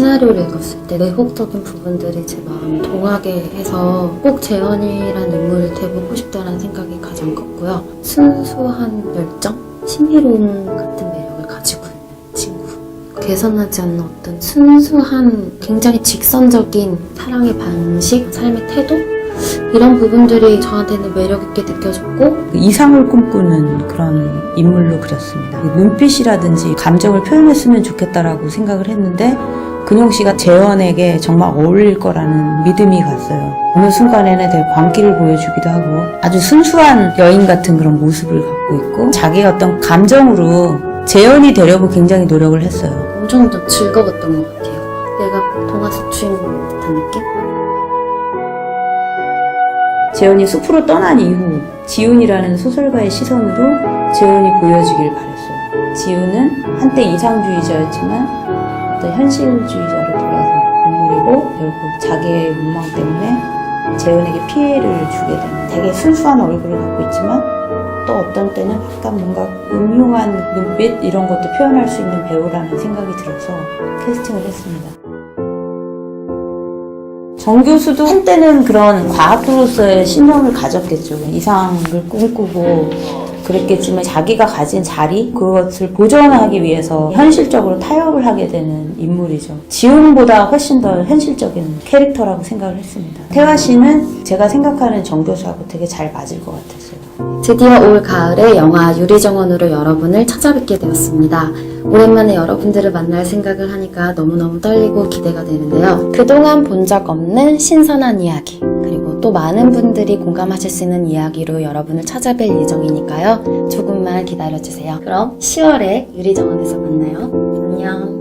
시나리오를 읽었을 때 내혹적인 부분들이 제 마음을 동하게 해서 꼭 재현이란 인물을 돼보고 싶다는 생각이 가장 컸고요. 순수한 열정, 신비로움 같은 매력을 가지고 있는 친구. 개선하지 않는 어떤 순수한 굉장히 직선적인 사랑의 방식, 삶의 태도 이런 부분들이 저한테는 매력 있게 느껴졌고 그 이상을 꿈꾸는 그런 인물로 그렸습니다. 그 눈빛이라든지 감정을 표현했으면 좋겠다라고 생각을 했는데 근용 씨가 재현에게 정말 어울릴 거라는 믿음이 갔어요. 어느 순간에는 되게 광기를 보여주기도 하고 아주 순수한 여인 같은 그런 모습을 갖고 있고 자기의 어떤 감정으로 재현이 되려고 굉장히 노력을 했어요. 엄청 더 즐거웠던 것 같아요. 내가 동화 속 주인공 듯한 느낌? 재현이 숲으로 떠난 이후 지훈이라는 소설가의 시선으로 재현이 보여지길 바랬어요. 지훈은 한때 이상주의자였지만 어떤 현실주의자로 돌아선 인물이고 결국 자기의 욕망 때문에 재현에게 피해를 주게 되는 되게 순수한 얼굴을 갖고 있지만 또 어떤 때는 약간 뭔가 음흉한 눈빛 이런 것도 표현할 수 있는 배우라는 생각이 들어서 캐스팅을 했습니다. 정 교수도 한때는 그런 과학으로서의 신념을 가졌겠죠. 이상을 꿈꾸고 그랬겠지만 자기가 가진 자리 그것을 보존하기 위해서 현실적으로 타협을 하게 되는 인물이죠. 지훈보다 훨씬 더 현실적인 캐릭터라고 생각을 했습니다. 태화 씨는 제가 생각하는 정 교수하고 되게 잘 맞을 것 같았어요. 드디어 올 가을에 영화 유리정원으로 여러분을 찾아뵙게 되었습니다. 오랜만에 여러분들을 만날 생각을 하니까 너무너무 떨리고 기대가 되는데요. 그동안 본 적 없는 신선한 이야기, 또 많은 분들이 공감하실 수 있는 이야기로 여러분을 찾아뵐 예정이니까요. 조금만 기다려주세요. 그럼 10월에 유리정원에서 만나요.